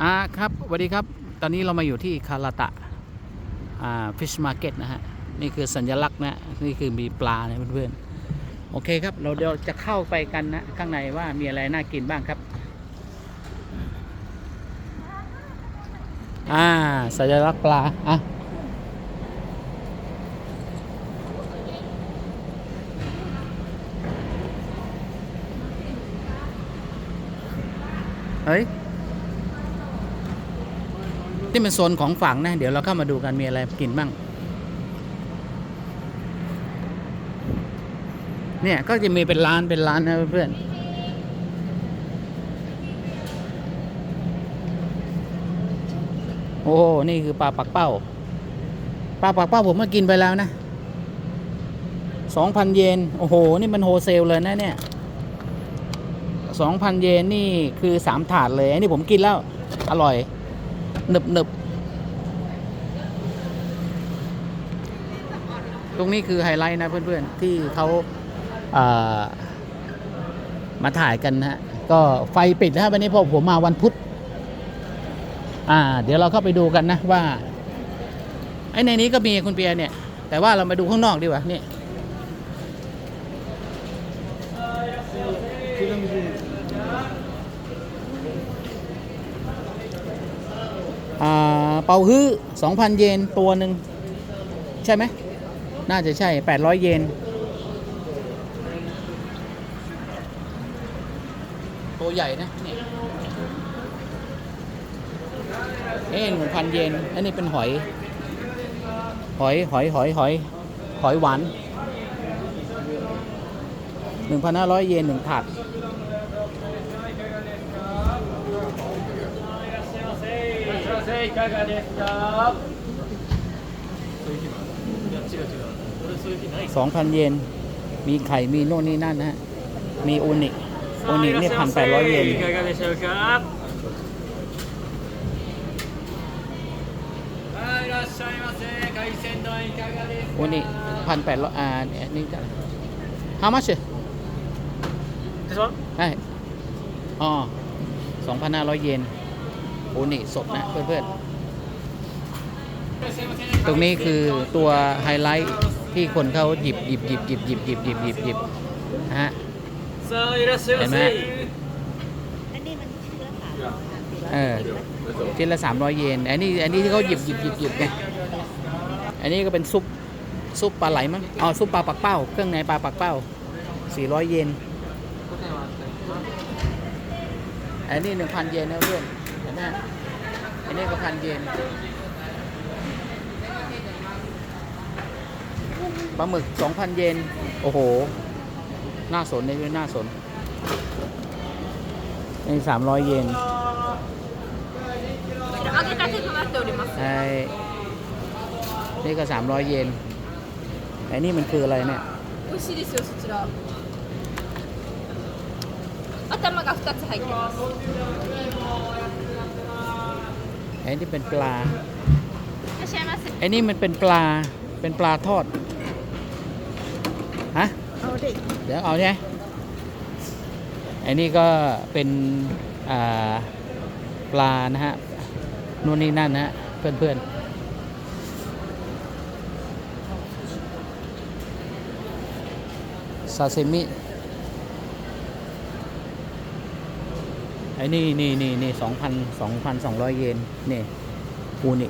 อ่าครับสวัสดีครับ ตอนนี้เรามาอยู่ที่คาราตะอ่าฟิชมาร์เก็ตนะฮะ นี่คือสัญลักษณ์นะ นี่คือมีปลานะเพื่อนๆ โอเคครับ เราเดี๋ยวจะเข้าไปกันนะ ข้างในว่ามีอะไรน่ากินบ้างครับ อ่า สัญลักษณ์ปลา อะเฮ้ย นี่เป็นโซนของฝั่งนะ เดี๋ยวเราเข้ามาดูกันมีอะไรกินบ้าง เนี่ยก็จะมีเป็นร้านเป็นร้านนะเพื่อนโอ้โหนี่คือปลาปักเป้า ปลาปักเป้าผมมากินไปแล้วนะสองพันเยน โอ้โห นี่มันโฮเซลเลยนะเนี่ยสองพันเยนนี่คือสามถาดเลยอันนี้ผมกินแล้ว อร่อย หนึบหนึบตรงนี้คือไฮไลท์นะเพื่อนๆ ที่เขาเอ่อมาถ่ายกันนะฮะ ก็ไฟปิดนะฮะวันนี้เพอผมมาวันพุธอ่า เดี๋ยวเราเข้าไปดูกันนะว่า ไอ้ในนี้ก็มีคุณเปียเนี่ย แต่ว่าเรามาดูข้างนอกดีกว่านี่ อ่า เปาฮื้อ2,000 เยนตัวหนึ่งใช่ไหม น่าจะใช่ 800 เยน ตัวใหญ่นะนี่เอ๊ะหนึ่งพันเยน อันนี้เป็นหอย หอย หอย หอย หอย หอยหวาน1,500เยนหนึ่งถาด いかがですかそういう日もいや違う違う俺そういう日ない2,000 เยน มีไข่ มีโน่นนี่นั่นนะฮะ มีอูนิอูนินี่พันแปดร้อยเยน いかがでしょうかはいいらっしゃいませ海鮮丼いかがですか อูนิพันแปดร้อยอ่าอันนี้จะ how much でしょ ใช่อ๋อสองพันห้าร้อยเยน โอ้นี่สดนะเพื่อนๆ ตรงนี้คือตัวไฮไลท์ที่คนเขาหยิบหยิบหยิบหยิบหยิบหยิบหยิบหยิบหยิบฮะเห็นไหมอันนี้มันชิ้ละสามเออชิ้นละสามร้อยเยน อันนี้อันนี้ที่เขาหยิบหยิบหยิบหยิบไงอันนี้ก็เป็นซุปซุปปลาไหลมั้งอ๋อซุปปลาปักเป้า เครื่องในปลาปักเป้าสี่ร้อยเยนอันนี้หนึ่งพันเยนนะเพื่อน ห็นไหมอันนี้ก็พันเยน ปลาหมึกสองพันเยน โอ้โห น่าสนนี่ด้วยน่าสน นี่สามร้อยเยน 揚げたてとなっております ใช่นี่ก็สามร้อยเยนไอ้นี่มันคืออะไรเนี่ย 美味しいですよそちら頭が2つ入ってます ไอ้นี่เป็นปลาไม่ใช่มาสิไอ้นี่มันเป็นปลาเป็นปลาทอดฮะเอาดิเดี๋ยวเอาใช่ไหมไอ้นี่ก็เป็นปลานะฮะนู่นนี่นั่นนะฮะเพื่อนๆซาซิมิ ไอ้นี่นี่นี่นี่สองพันสองพันสองร้อยเยนนี่อูนิ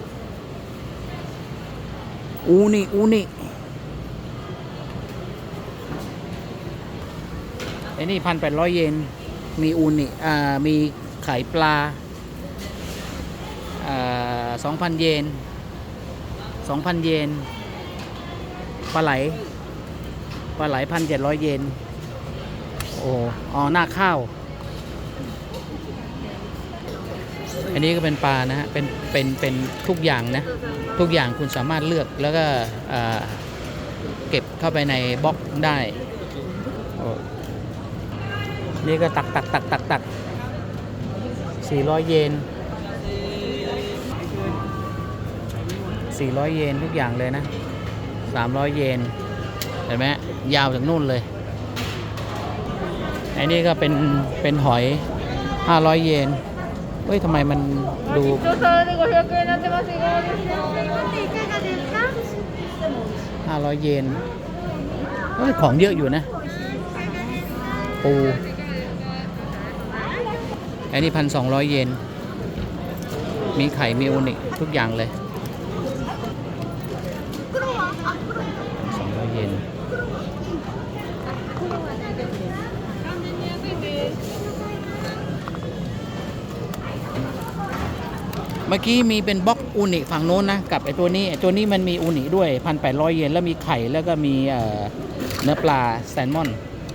อูนิอูนิไอ้นี่พันแปดร้อยเยนมีอูนิอ่ามีไข่ปลาอ่าสองพันเยนสองพันเยนปลาไหลปลาไหลพันเจ็ดร้อยเยนโอ้อ๋อหน้าข้าว อันนี้ก็เป็นปลานะฮะเป็นเป็นเป็นทุกอย่างนะทุกอย่างคุณสามารถเลือกแล้วก็เก็บเข้าไปในบล็อกได้นี่ก็ตักตักตักตักตักสี่ร้อยเยนสี่ร้อยเยนทุกอย่างเลยนะสามร้อยเยนเห็นไหมยาวจากนู่นเลยอ้นี่ก็เป็นเป็นหอยห้าร้อยเยน เฮ้ยทำไมมันดูห้าร้อยเยนเฮ้ยของเยอะอยู่นะปูอันนี้พันสองร้อยเยน มีไข่มีอุนิทุกอย่างเลย เมื่อกี้มีเป็นบล็อกอูนิฝั่งโน้นนะกับไอตัวนี้ไอตัวนี้มันมีอูนิด้วยพันแปดร้อยเยนแล้วมีไข่แล้วก็มีเนื้อปลาแซลมอน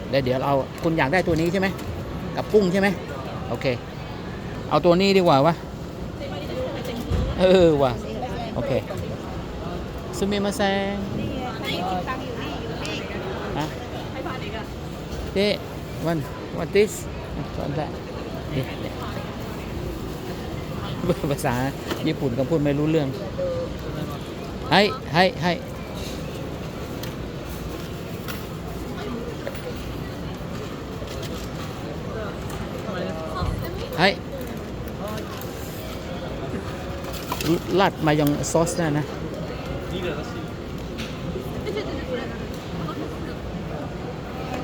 แล้วเดี๋ยวเราคุณอยากได้ตัวนี้ใช่ไหมกับกุ้งใช่ไหมโอเค เอาตัวนี้ดีกว่าวะเออว่ะโอเคซูมิมาแซงนี่ไงนี่ตังค์อยู่นี่อยู่นี่ฮะเจ๊วัน what this สอนได้เดี๋ยวเดี๋ยว ภาษาญี่ปุ่นก็พูดไม่รู้เรื่องให้ให้ให้ให้ลัดมายองซอสนะนะเห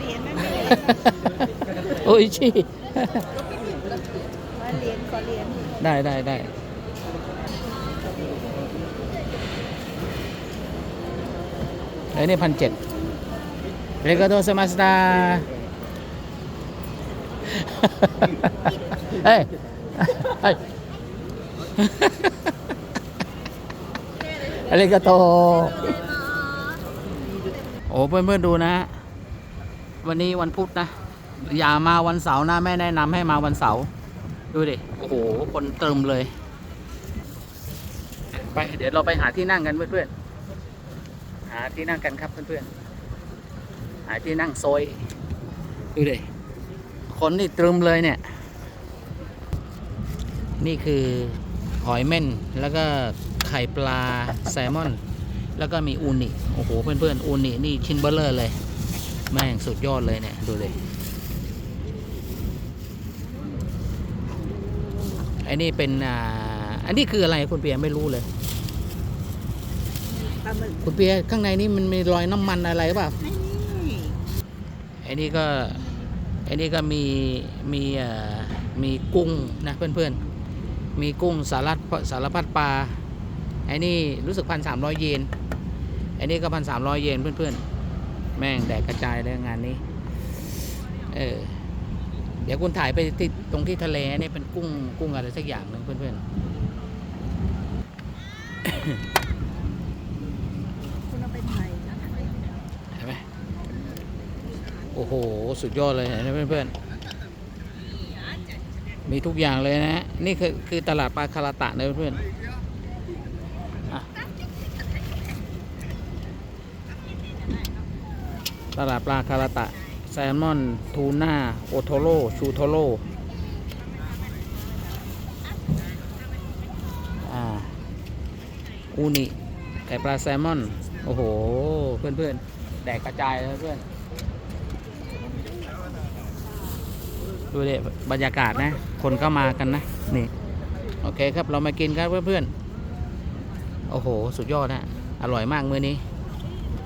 รียญไม่มีเหรียญโอ้ยชี มาเหรียญขอเหรียญ ได้ได้ได้ไอ้นี่พันเจ็ดเรกาโตสมาสตาเฮ้ยเฮ้ยอาริกาโต โอ้เพื่อนๆดูนะ วันนี้วันพุธนะ อย่ามาวันเสาร์นะแม่แนะนำให้มาวันเสาร์ ดูดิโอ้โห คนเติมเลย ไป เดี๋ยวเราไปหาที่นั่งกันเพื่อนๆ หาที่นั่งกันครับเพื่อนๆ หาที่นั่งโซยดูดิคนนี่ตรึมเลยเนี่ย นี่คือหอยเม่น แล้วก็ไข่ปลาแซลมอน แล้วก็มีอูนิ โอ้โห เพื่อนๆ อูนินี่ชิ้นเบลเลอร์เลย แม่งสุดยอดเลยเนี่ย ดูเลย อ้นี่เป็นอ่าอันนี้คืออะไรคุณเปียไม่รู้เลย ปลาหมึกคุณเปียข้างในนี่มันมีรอยน้ำมันอะไรเปล่านี่ไอ้นี่ก็ไอ้นี่ก็มีมีเอ่อมีกุ้งนะเพื่อนๆ มีกุ้งสารพัดสารพัดปลาไอ้นี่รู้สึกพันสามร้อยเยนไอ้นี่ก็พันสามร้อยเยนเพื่อนๆ แม่งแดกกระจายเลยงานนี้ เออ เดี๋ยวคุณถ่ายไปที่ตรงที่ทะเลนี่เป็นกุ้งกุ้งอะไรสักอย่างหนึ่งเพื่อนๆคุณเอาไปไทยนะเห็นไหมโอ้โห สุดยอดเลยเห็นไหมเพื่อนๆ มีทุกอย่างเลยนะ นี่คือคือตลาดปลาคาราตะนะเพื่อนๆอะตลาดปลาคาราตะแซลมอน ทูน่า โอโทโร่ ชูโทโร่อ่าอูนิไก่ปลาแซลมอน โอ้โหเพื่อนเพื่อนๆ แดกกระจายเลยเพื่อน ดูเดิบรรยากาศนะ คนเข้ามากันนะ นี่ โอเคครับ เรามากินกันเพื่อนๆ โอ้โห สุดยอดนะ อร่อยมากมื้อนี้